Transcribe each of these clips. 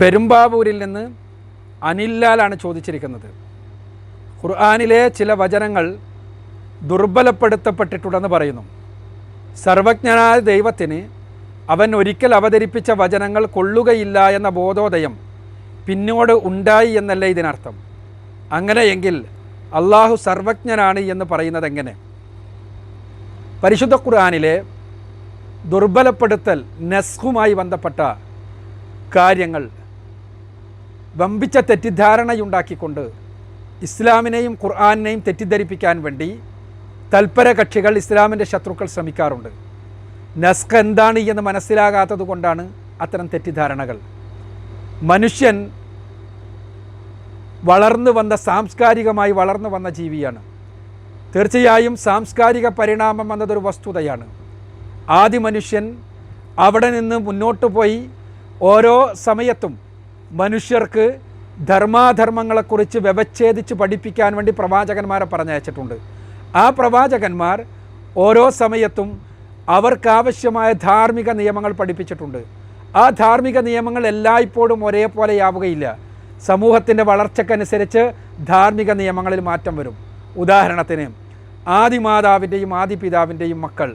പെരുമ്പാവൂരിൽ നിന്ന് അനില്ലാലാണ് ചോദിച്ചിരിക്കുന്നത്. ഖുർആാനിലെ ചില വചനങ്ങൾ ദുർബലപ്പെടുത്തപ്പെട്ടിട്ടുണ്ടെന്ന് പറയുന്നു. സർവജ്ഞനായ ദൈവത്തിന് അവൻ ഒരിക്കൽ അവതരിപ്പിച്ച വചനങ്ങൾ കൊള്ളുകയില്ല എന്ന ബോധോദയം പിന്നോട് ഉണ്ടായി എന്നല്ല ഇതിനർത്ഥം? അങ്ങനെയെങ്കിൽ അള്ളാഹു സർവജ്ഞനാണ് എന്ന് പറയുന്നത് എങ്ങനെ? പരിശുദ്ധ ഖുർആാനിലെ ദുർബലപ്പെടുത്തൽ നെസ്ഹുമായി ബന്ധപ്പെട്ട കാര്യങ്ങൾ വമ്പിച്ച തെറ്റിദ്ധാരണയുണ്ടാക്കിക്കൊണ്ട് ഇസ്ലാമിനെയും ഖുർആാനിനെയും തെറ്റിദ്ധരിപ്പിക്കാൻ വേണ്ടി തൽപര കക്ഷികൾ ഇസ്ലാമിന്റെ ശത്രുക്കൾ ശ്രമിക്കാറുണ്ട്. നസ്ഖ് എന്താണ് എന്ന് മനസ്സിലാകാത്തത് കൊണ്ടാണ് അത്തരം തെറ്റിദ്ധാരണകൾ. മനുഷ്യൻ വളർന്നു വന്ന സാംസ്കാരികമായി വളർന്നു വന്ന ജീവിയാണ്. തീർച്ചയായും സാംസ്കാരിക പരിണാമം എന്നതൊരു വസ്തുതയാണ്. ആദ്യ മനുഷ്യൻ അവിടെ നിന്ന് മുന്നോട്ട് പോയി ഓരോ സമയത്തും മനുഷ്യർക്ക് ധർമാധർമ്മങ്ങളെക്കുറിച്ച് വ്യവച്ഛേദിച്ച് പഠിപ്പിക്കാൻ വേണ്ടി പ്രവാചകന്മാരെ പറഞ്ഞയച്ചിട്ടുണ്ട്. ആ പ്രവാചകന്മാർ ഓരോ സമയത്തും അവർക്കാവശ്യമായ ധാർമ്മിക നിയമങ്ങൾ പഠിപ്പിച്ചിട്ടുണ്ട്. ആ ധാർമ്മിക നിയമങ്ങൾ എല്ലായ്പ്പോഴും ഒരേപോലെയാവുകയില്ല. സമൂഹത്തിന്റെ വളർച്ചക്കനുസരിച്ച് ധാർമ്മിക നിയമങ്ങളിൽ മാറ്റം വരും. ഉദാഹരണത്തിന് ആദിമാതാവിന്റെയും ആദിപിതാവിന്റെയും മക്കൾ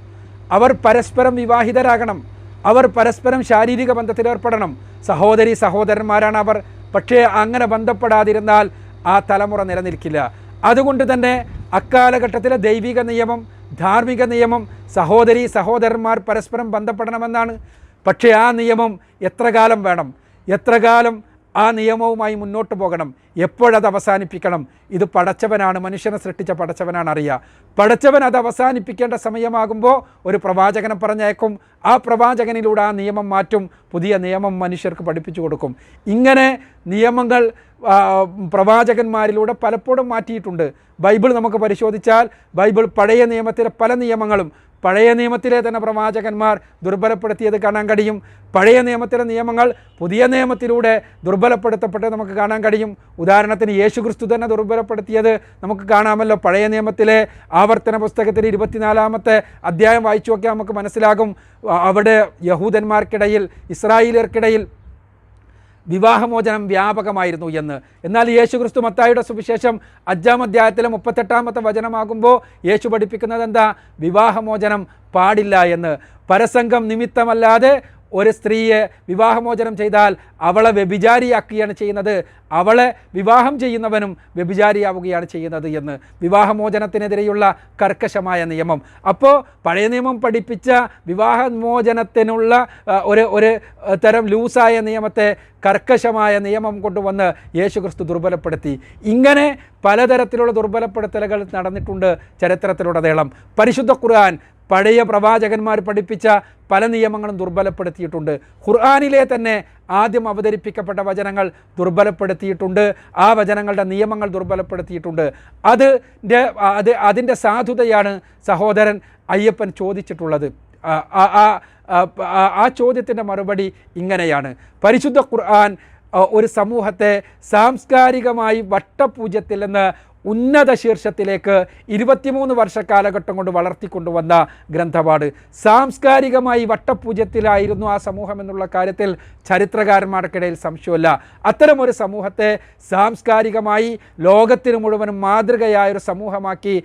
അവർ പരസ്പരം വിവാഹിതരാകണം. അവർ പരസ്പരം ശാരീരിക ബന്ധത്തിൽ ഏർപ്പെടണം. സഹോദരി സഹോദരന്മാരാണ് അവർ. പക്ഷേ അങ്ങനെ ബന്ധപ്പെടാതിരുന്നാൽ ആ തലമുറ നിലനിൽക്കില്ല. അതുകൊണ്ട് തന്നെ അക്കാലഘട്ടത്തിലെ ദൈവിക നിയമം ധാർമ്മിക നിയമം സഹോദരി സഹോദരന്മാർ പരസ്പരം ബന്ധപ്പെടണമെന്നാണ്. പക്ഷേ ആ നിയമം എത്ര കാലം വേണം? എത്ര കാലം ആ നിയമവുമായി മുന്നോട്ട് പോകണം. എപ്പോഴത് അവസാനിപ്പിക്കണം? ഇത് പടച്ചവനാണ് മനുഷ്യനെ സൃഷ്ടിച്ച പടച്ചവനാണ് അറിയുക. പടച്ചവൻ അത് അവസാനിപ്പിക്കേണ്ട സമയമാകുമ്പോൾ ഒരു പ്രവാചകനെ പറഞ്ഞേക്കും ആ പ്രവാചകനിലൂടെ ആ നിയമം മാറ്റും. പുതിയ നിയമം മനുഷ്യർക്ക് പഠിപ്പിച്ചു കൊടുക്കും. ഇങ്ങനെ നിയമങ്ങൾ പ്രവാചകന്മാരിലൂടെ പലപ്പോഴും മാറ്റിയിട്ടുണ്ട്. ബൈബിൾ നമുക്ക് പരിശോധിച്ചാൽ ബൈബിൾ പഴയ നിയമത്തിലെ പല നിയമങ്ങളും പഴയ നിയമത്തിലെ തന്നെ പ്രവാചകന്മാർ ദുർബലപ്പെടുത്തിയത് കാണാൻ കഴിയും. പഴയ നിയമത്തിലെ നിയമങ്ങൾ പുതിയ നിയമത്തിലൂടെ ദുർബലപ്പെടുത്തപ്പെട്ട് നമുക്ക് കാണാൻ കഴിയും. ഉദാഹരണത്തിന് യേശു ക്രിസ്തു തന്നെ ദുർബലപ്പെടുത്തിയത് നമുക്ക് കാണാമല്ലോ. പഴയ നിയമത്തിലെ ആവർത്തന പുസ്തകത്തിൽ ഇരുപത്തിനാലാമത്തെ അധ്യായം വായിച്ചു നോക്കിയാൽ നമുക്ക് മനസ്സിലാകും. അവിടെ യഹൂദന്മാർക്കിടയിൽ ഇസ്രായേലിയർക്കിടയിൽ വിവാഹമോചനം വ്യാപകമായിരുന്നു എന്ന്. എന്നാൽ യേശു ക്രിസ്തു മത്തായുടെ സുവിശേഷം അഞ്ചാം അധ്യായത്തിലെ മുപ്പത്തെട്ടാമത്തെ വചനമാകുമ്പോൾ യേശു പഠിപ്പിക്കുന്നത് എന്താ വിവാഹമോചനം പാടില്ല എന്ന്. പരസംഗം നിമിത്തമല്ലാതെ ഒരു സ്ത്രീയെ വിവാഹമോചനം ചെയ്താൽ അവളെ വ്യഭിചാരിയാക്കുകയാണ് ചെയ്യുന്നത്. അവളെ വിവാഹം ചെയ്യുന്നവനും വ്യഭിചാരിയാവുകയാണ് ചെയ്യുന്നത് എന്ന് വിവാഹമോചനത്തിനെതിരെയുള്ള കർക്കശമായ നിയമം. അപ്പോൾ പഴയ നിയമം പഠിപ്പിച്ച വിവാഹമോചനത്തിനുള്ള ഒരു ഒരു തരം ലൂസായ നിയമത്തെ കർക്കശമായ നിയമം കൊണ്ടുവന്ന് യേശുക്രിസ്തു ദുർബലപ്പെടുത്തി. ഇങ്ങനെ പലതരത്തിലുള്ള ദുർബലപ്പെടുത്തലുകൾ നടന്നിട്ടുണ്ട് ചരിത്രത്തിലുടനീളം. പരിശുദ്ധ ഖുർആൻ പഴയ പ്രവാചകന്മാർ പഠിപ്പിച്ച പല നിയമങ്ങളും ദുർബലപ്പെടുത്തിയിട്ടുണ്ട്. ഖുർആാനിലെ തന്നെ ആദ്യം അവതരിപ്പിക്കപ്പെട്ട വചനങ്ങൾ ദുർബലപ്പെടുത്തിയിട്ടുണ്ട്. ആ വചനങ്ങളുടെ നിയമങ്ങൾ ദുർബലപ്പെടുത്തിയിട്ടുണ്ട്. അത് അത് അതിന്റെ സാധുതയാണ് സഹോദരൻ അയ്യപ്പൻ ചോദിച്ചിട്ടുള്ളത്. ആ ചോദ്യത്തിന്റെ മറുപടി ഇങ്ങനെയാണ്. പരിശുദ്ധ ഖുർആൻ ഒരു സമൂഹത്തെ സാംസ്കാരികമായി വട്ടപൂജ്യത്തിൽ നിന്ന് ഉന്നത ശീർഷത്തിലേക്ക് ഇരുപത്തിമൂന്ന് വർഷ കാലഘട്ടം കൊണ്ട് വളർത്തിക്കൊണ്ടുവന്ന ഗ്രന്ഥപാട്. സാംസ്കാരികമായി വട്ടപൂജ്യത്തിലായിരുന്നു ആ സമൂഹം എന്നുള്ള കാര്യത്തിൽ ചരിത്രകാരന്മാർക്കിടയിൽ സംശയമില്ല. അത്തരമൊരു സമൂഹത്തെ സാംസ്കാരികമായി ലോകത്തിന് മുഴുവനും മാതൃകയായ ഒരു സമൂഹമാക്കി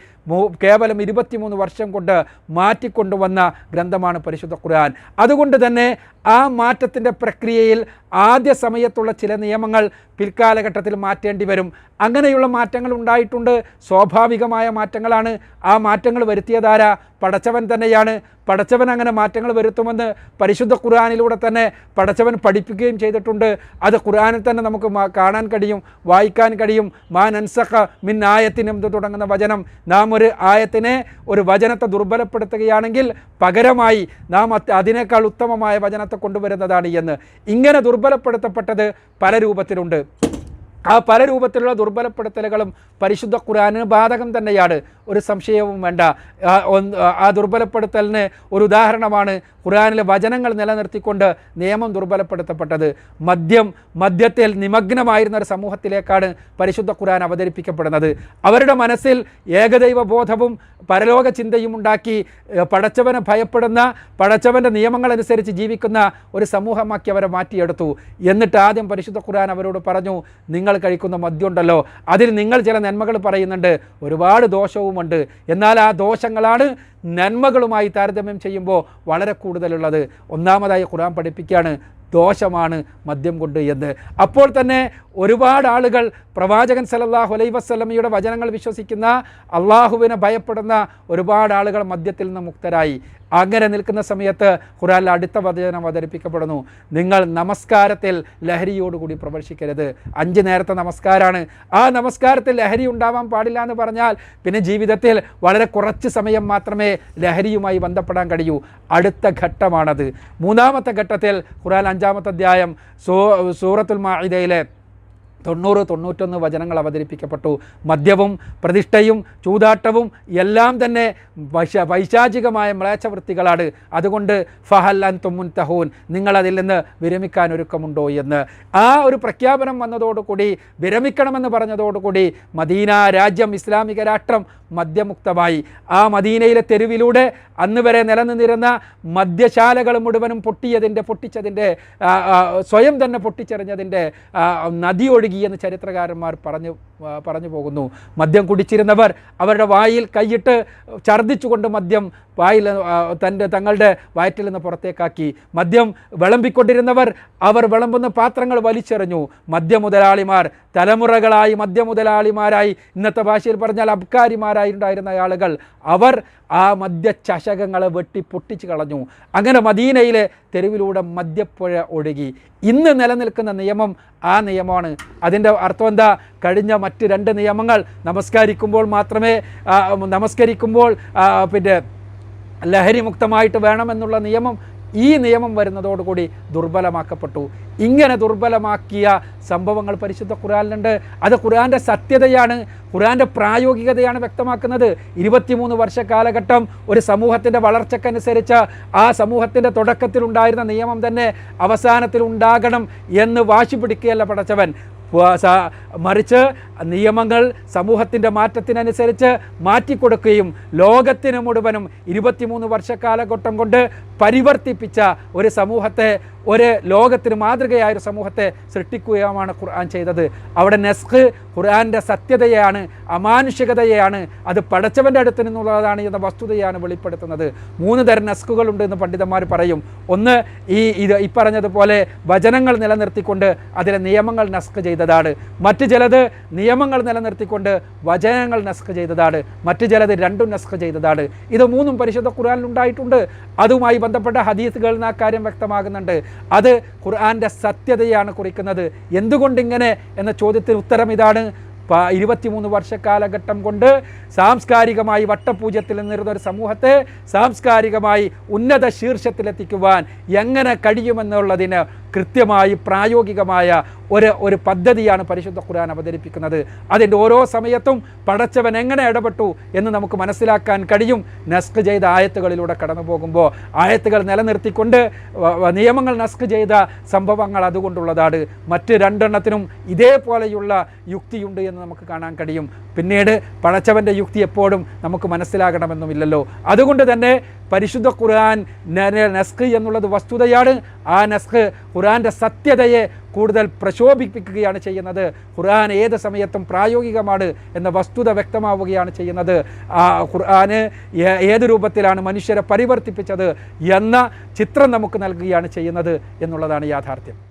കേവലം ഇരുപത്തിമൂന്ന് വർഷം കൊണ്ട് മാറ്റിക്കൊണ്ടുവന്ന ഗ്രന്ഥമാണ് പരിശുദ്ധ ഖുർആൻ. അതുകൊണ്ട് തന്നെ ആ മാറ്റത്തിന്റെ പ്രക്രിയയിൽ ആദ്യ സമയത്തുള്ള ചില നിയമങ്ങൾ പിൽക്കാലഘട്ടത്തിൽ മാറ്റേണ്ടി വരും. അങ്ങനെയുള്ള മാറ്റങ്ങൾ ഉണ്ടായിട്ടുണ്ട്. സ്വാഭാവികമായ മാറ്റങ്ങളാണ്. ആ മാറ്റങ്ങൾ വരുത്തിയതാരാ? പടച്ചവൻ തന്നെയാണ്. പടച്ചവൻ അങ്ങനെ മാറ്റങ്ങൾ വരുത്തുമെന്ന് പരിശുദ്ധ ഖുർആാനിലൂടെ തന്നെ പടച്ചവൻ പഠിപ്പിക്കുകയും ചെയ്തിട്ടുണ്ട്. അത് ഖുർആാനിൽ തന്നെ നമുക്ക് കാണാൻ കഴിയും വായിക്കാൻ കഴിയും. മാൻ അൻസഖ മിൻ ആയത്തിനും തുടങ്ങുന്ന വചനം. നാം ഒരു ആയത്തിനെ ഒരു വചനത്തെ ദുർബലപ്പെടുത്തുകയാണെങ്കിൽ പകരമായി നാം അതിനേക്കാൾ ഉത്തമമായ വചനത്തെ കൊണ്ടുവരുന്നതാണ് എന്ന്. ഇങ്ങനെ ദുർബലപ്പെടുത്തപ്പെട്ടത് പല രൂപത്തിലുണ്ട്. ആ പല രൂപത്തിലുള്ള ദുർബലപ്പെടുത്തലുകളും പരിശുദ്ധ ഖുർആനിന് ബാധകം തന്നെയാണ്. ഒരു സംശയവും വേണ്ട. ആ ദുർബലപ്പെടുത്തലിന് ഒരു ഉദാഹരണമാണ് ഖുർആനിലെ വചനങ്ങൾ നിലനിർത്തിക്കൊണ്ട് നിയമം ദുർബലപ്പെടുത്തപ്പെട്ടത് മദ്യം മദ്യത്തിൽ നിമഗ്നമായിരുന്ന ഒരു സമൂഹത്തിലേക്കാണ് പരിശുദ്ധ ഖുർആൻ അവതരിപ്പിക്കപ്പെടുന്നത്. അവരുടെ മനസ്സിൽ ഏകദൈവ ബോധവും പരലോക ചിന്തയും ഉണ്ടാക്കി പടച്ചവനെ ഭയപ്പെടുന്ന പടച്ചവന്റെ നിയമങ്ങളനുസരിച്ച് ജീവിക്കുന്ന ഒരു സമൂഹമാക്കി അവരെ മാറ്റിയെടുത്തു. എന്നിട്ട് ആദ്യം പരിശുദ്ധ ഖുർആൻ അവരോട് പറഞ്ഞു നിങ്ങൾ കഴിക്കുന്ന മദ്യമുണ്ടല്ലോ അതിൽ നിങ്ങൾ ചില നന്മകൾ പറയുന്നുണ്ട്. ഒരുപാട് ദോഷവുമുണ്ട്. എന്നാൽ ആ ദോഷങ്ങളാണ് നന്മകളുമായി താരതമ്യം ചെയ്യുമ്പോൾ വളരെ കൂടുതലുള്ളത് ഒന്നാമതായി ഖുർആൻ പഠിപ്പിക്കുകയാണ് ദോഷമാണ് മദ്യം കൊണ്ട് എന്ന്. അപ്പോൾ തന്നെ ഒരുപാട് ആളുകൾ പ്രവാചകൻ സലല്ലാഹു അലൈ വസ്ലമിയുടെ വചനങ്ങൾ വിശ്വസിക്കുന്ന അള്ളാഹുവിനെ ഭയപ്പെടുന്ന ഒരുപാട് ആളുകൾ മദ്യത്തിൽ നിന്ന് മുക്തരായി. അങ്ങനെ നിൽക്കുന്ന സമയത്ത് ഖുറാനിൽ അടുത്ത വചനം അവതരിപ്പിക്കപ്പെടുന്നു. നിങ്ങൾ നമസ്കാരത്തിൽ ലഹരിയോടുകൂടി പ്രവേശിക്കരുത് അഞ്ച് നേരത്തെ നമസ്കാരമാണ് ആ നമസ്കാരത്തിൽ ലഹരി ഉണ്ടാവാൻ പാടില്ല എന്ന് പറഞ്ഞാൽ പിന്നെ ജീവിതത്തിൽ വളരെ കുറച്ച് സമയം മാത്രമേ ലഹരിയുമായി ബന്ധപ്പെടാൻ കഴിയൂ. അടുത്ത ഘട്ടമാണത്. മൂന്നാമത്തെ ഘട്ടത്തിൽ ഖുറാൻ അഞ്ചാമത്തെ അധ്യായം സൂ സൂറത്തുൽ മാഇദയിലെ തൊണ്ണൂറ് തൊണ്ണൂറ്റൊന്ന് വചനങ്ങൾ അവതരിപ്പിക്കപ്പെട്ടു. മദ്യവും പ്രതിഷ്ഠയും ചൂതാട്ടവും എല്ലാം തന്നെ വൈശ വൈശാചികമായ മ്ലേച്ഛവൃത്തികളാണ്. അതുകൊണ്ട് ഫഹൽ അൻ തുമ്മുൻ തഹൂൻ നിങ്ങളതിൽ നിന്ന് വിരമിക്കാൻ ഒരുക്കമുണ്ടോ എന്ന്. ആ ഒരു പ്രഖ്യാപനം വന്നതോടുകൂടി വിരമിക്കണമെന്ന് പറഞ്ഞതോടുകൂടി മദീന രാജ്യം ഇസ്ലാമിക രാഷ്ട്രം മദ്യമുക്തമായി. ആ മദീനയിലെ തെരുവിലൂടെ അന്ന് വരെ നിലനിന്നിരുന്ന മദ്യശാലകൾ മുഴുവനും പൊട്ടിയതിന്റെ പൊട്ടിച്ചതിന്റെ സ്വയം തന്നെ പൊട്ടിച്ചെറിഞ്ഞതിന്റെ ആ, നദി എന്ന ചരിത്രകാരന്മാർ പറഞ്ഞു. പറഞ്ഞു പോകുന്നു. മദ്യം കുടിച്ചിരുന്നവർ അവരുടെ വായിൽ കൈയിട്ട് ഛർദ്ദിച്ചുകൊണ്ട് മദ്യം വായിൽ തന്റെ തങ്ങളുടെ വയറ്റിൽ നിന്ന് പുറത്തേക്കാക്കി. മദ്യം വിളമ്പിക്കൊണ്ടിരുന്നവർ അവർ വിളമ്പുന്ന പാത്രങ്ങൾ വലിച്ചെറിഞ്ഞു. മദ്യമുതലാളിമാർ തലമുറകളായി മദ്യമുതലാളിമാരായി. ഇന്നത്തെ ഭാഷയിൽ പറഞ്ഞാൽ അബ്കാരിമാരായി ഉണ്ടായിരുന്ന ആളുകൾ അവർ ആ മദ്യചഷകങ്ങളെ വെട്ടി പൊട്ടിച്ച് കളഞ്ഞു. അങ്ങനെ മദീനയിലെ തെരുവിലൂടെ മദ്യപ്പുഴ ഒഴുകി. ഇന്ന് നിലനിൽക്കുന്ന നിയമം ആ നിയമമാണ്. അതിന്റെ അർത്ഥം എന്താ? കഴിഞ്ഞ മറ്റ് രണ്ട് നിയമങ്ങൾ നമസ്കരിക്കുമ്പോൾ മാത്രമേ നമസ്കരിക്കുമ്പോൾ പിന്നെ ലഹരി മുക്തമായിട്ട് വേണമെന്നുള്ള നിയമം ഈ നിയമം വരുന്നതോടുകൂടി ദുർബലമാക്കപ്പെട്ടു. ഇങ്ങനെ ദുർബലമാക്കിയ സംഭവങ്ങൾ പരിശുദ്ധ ഖുറാനിലുണ്ട് അത് ഖുറാന്റെ സത്യതയാണ് ഖുറാന്റെ പ്രായോഗികതയാണ് വ്യക്തമാക്കുന്നത്. ഇരുപത്തിമൂന്ന് വർഷ കാലഘട്ടം ഒരു സമൂഹത്തിന്റെ വളർച്ചക്കനുസരിച്ച് ആ സമൂഹത്തിന്റെ തുടക്കത്തിലുണ്ടായിരുന്ന നിയമം തന്നെ അവസാനത്തിൽ ഉണ്ടാകണം എന്ന് വാശി പിടിക്കുകയല്ല പടച്ചവൻ. മറിച്ച് നിയമങ്ങൾ സമൂഹത്തിന്റെ മാറ്റത്തിനനുസരിച്ച് മാറ്റിക്കൊടുക്കുകയും ലോകത്തിന് മുഴുവനും ഇരുപത്തിമൂന്ന് വർഷക്കാലഘട്ടം കൊണ്ട് പരിവർത്തിപ്പിച്ച ഒരു സമൂഹത്തെ ഒരു ലോകത്തിന് മാതൃകയായ ഒരു സമൂഹത്തെ സൃഷ്ടിക്കുകയുമാണ് ഖുർആൻ ചെയ്തത്. അവിടെ നെസ്ഖ് ഖുർആന്റെ സത്യതയാണ് അമാനുഷികതയാണ് അത് പടച്ചവന്റെ അടുത്ത് നിന്നുള്ളതാണ് എന്ന വസ്തുതയാണ് വെളിപ്പെടുത്തുന്നത്. മൂന്ന് തരം നെസ്കുകളുണ്ട് എന്ന് പണ്ഡിതന്മാർ പറയും. ഒന്ന് ഈ ഇത് ഈ പറഞ്ഞതുപോലെ വചനങ്ങൾ നിലനിർത്തിക്കൊണ്ട് അതിലെ നിയമങ്ങൾ നെസ്ക് ചെയ്തതാണ്. മറ്റ് ചിലത് നിയമങ്ങൾ നിലനിർത്തിക്കൊണ്ട് വചനങ്ങൾ നെസ്ക് ചെയ്തതാണ്. മറ്റ് ചിലത് രണ്ടും നെസ്ക് ചെയ്തതാണ്. ഇത് മൂന്നും പരിശുദ്ധ ഖുർആനിൽ ഉണ്ടായിട്ടുണ്ട്. അതുമായി ബന്ധപ്പെട്ട ഹദീസുകളിൽ നിന്ന് കാര്യം വ്യക്തമാകുന്നുണ്ട്. അത് ഖുർആാന്റെ സത്യതയാണ് കുറിക്കുന്നത്. എന്തുകൊണ്ടിങ്ങനെ എന്ന ചോദ്യത്തിന് ഉത്തരം ഇതാണ്. ഇരുപത്തിമൂന്ന് വർഷക്കാലഘട്ടം കൊണ്ട് സാംസ്കാരികമായി വട്ടപൂജ്യത്തിൽ നിന്നിരുന്ന ഒരു സമൂഹത്തെ സാംസ്കാരികമായി ഉന്നത ശീർഷത്തിലെത്തിക്കുവാൻ എങ്ങനെ കഴിയുമെന്നുള്ളതിന് കൃത്യമായി പ്രായോഗികമായ ഒരു ഒരു പദ്ധതിയാണ് പരിശുദ്ധ ഖുർആൻ അവതരിപ്പിക്കുന്നത്. അതിന്റെ ഓരോ സമയത്തും പടച്ചവൻ എങ്ങനെ ഇടപെട്ടു എന്ന് നമുക്ക് മനസ്സിലാക്കാൻ കഴിയും. നസ്ക് ചെയ്ത ആയത്തുകളിലൂടെ കടന്നു പോകുമ്പോൾ ആയത്തുകൾ നിലനിർത്തിക്കൊണ്ട് നിയമങ്ങൾ നസ്ക് ചെയ്ത സംഭവങ്ങൾ അതുകൊണ്ടുള്ളതാണ്. മറ്റ് രണ്ടെണ്ണത്തിനും ഇതേപോലെയുള്ള യുക്തിയുണ്ട് എന്ന് നമുക്ക് കാണാൻ കഴിയും. പിന്നീട് പടച്ചവന്റെ യുക്തി എപ്പോഴും നമുക്ക് മനസ്സിലാകണമെന്നുമില്ലല്ലോ. അതുകൊണ്ട് തന്നെ പരിശുദ്ധ ഖുർആൻ നസ്ക് എന്നുള്ളത് വസ്തുതയാണ്. ആ നസ്ക് ഖുർആന്റെ സത്യതയെ കൂടുതൽ പ്രശോഭിപ്പിക്കുകയാണ് ചെയ്യുന്നത്. ഖുർആൻ ഏത് സമയത്തും പ്രായോഗികമാണ് എന്ന വസ്തുത വ്യക്തമാവുകയാണ് ചെയ്യുന്നത്. ആ ഖുർആൻ ഏത് രൂപത്തിലാണ് മനുഷ്യരെ പരിവർത്തിപ്പിച്ചത് എന്ന ചിത്രം നമുക്ക് നൽകുകയാണ് ചെയ്യുന്നത് എന്നുള്ളതാണ് യാഥാർത്ഥ്യം.